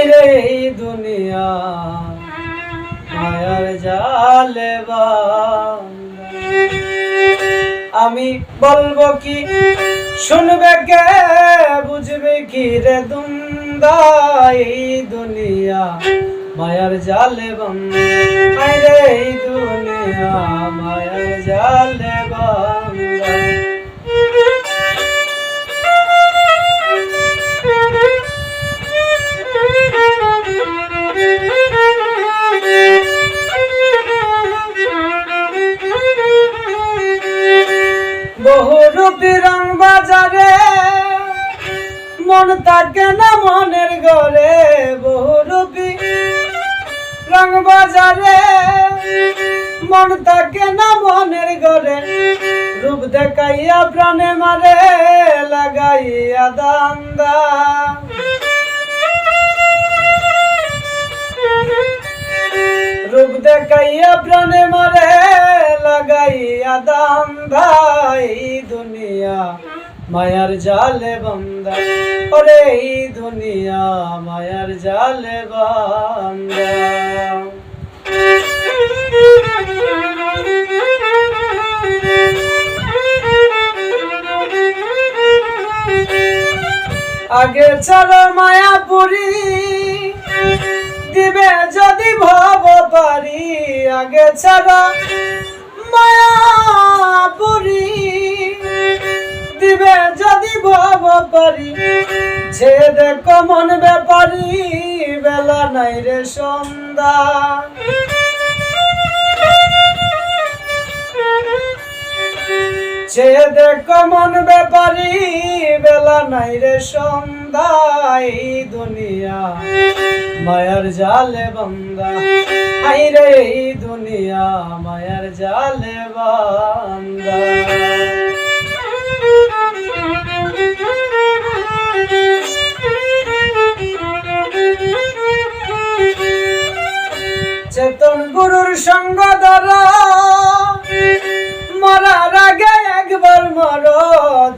এই দুনিয়া, মায়ার জালে। আমি বলব কি, শুনবে কে, বুঝবে কি রে দুন্দা এই দুনিয়া, মায়ার জালে আইরে এই দুনিয়া, মায়ার জালে বন্ধা বহু রূপী রং বাজারে মন থাকে না মনের ঘরে বহু রূপী রং বাজারে মন থাকে না মনের ঘরে রূপ দেখাইয়া প্রাণে মারে, লাগাইয়া দান্দা রূপ দেখাইয়া প্রাণে মারে মায়ার জালে বন্দা। ওরে দুনিয়া মায়ার জালে বন্দা। আগে চলো মায়াপুরি, দিবে যদি ভব পারি আগে ছাড়া মায়াপুরি। দিবে যদি ভব পারি যে দেখো মন ব্যাপারি, বেলা নাই রে সন্ধ্যা। সে দেখো মন ব্যাপারি, বেলা নাই রে সন্ধ্যা। এই দুনিয়া মায়ার জালে বন্দা। আই রে দুনিয়া মায়ার জালে বন্দা।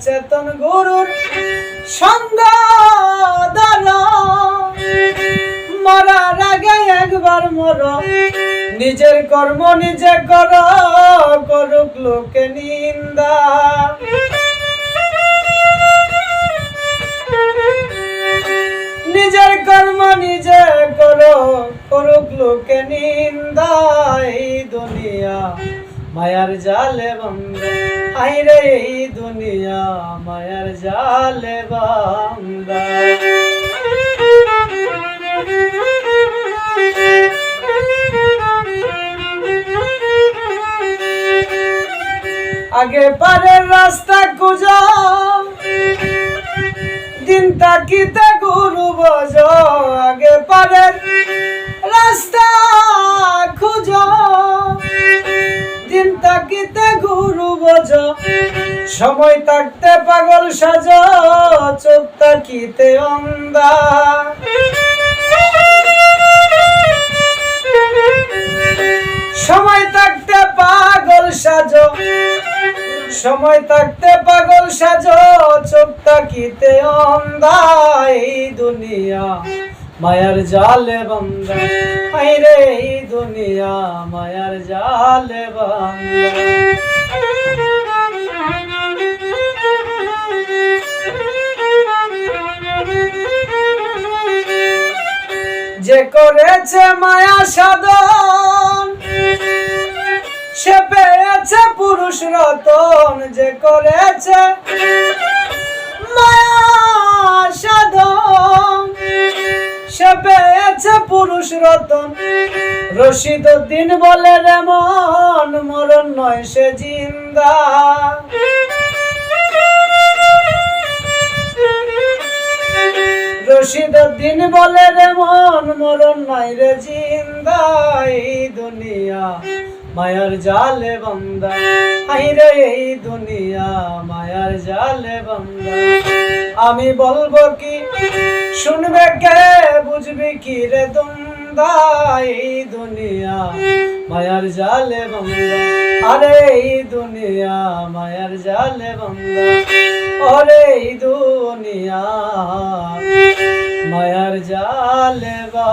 চেতন গুরুর সঙ্গ মরার আগে একবার মর, নিজের কর্ম নিজে কর, করুক লোকে নিন্দা। নিজের কর্ম নিজে করো, করুক লোকে নিন্দা। এই দুনিয়া মায়ার জালে বন্দা। আইরে এই দুনিয়া, মায়ার জালে বন্দা। আগে পারের রাস্তা খুঁজো, দিন তাকিতে গুরু বজ আগে পারের রাস্তা বজ সময় থাকতে পাগল সাজ, চোখ তাকিতে অন্ধা সময় থাকতে পাগল সাজ, সময় থাকতে পাগল সাজ, চোখ তাকিতে অন্ধা এই দুনিয়া মায়ার জালে বন্দা আইরে, এই দুনিয়া মায়ার জালে বন্দা যে করেছে মায়া সাধন সে পেয়েছে পুরুষ রতন। যে করেছে মায়া সাধন সে পেয়েছে পুরুষ রতন। রশিদ দিন বলে রে মন, মরণ নয় সে জিন্দা। রশিদ দিন বলে রে মন, মরণ নয় রে জিন্দা। এই দুনিয়া মায়ার জালে বন্দা। আই রে এই দুনিয়া, মায়ার জালে বন্দা। আমি বলব কি, শুনবে কে, বুঝবি কি রে দুন্দা এই দুনিয়া, মায়ার জালে বন্দা। আরে এই দুনিয়া, মায়ার জালে বন্দা। ওরে এই দুনিয়া, মায়ার জালে বা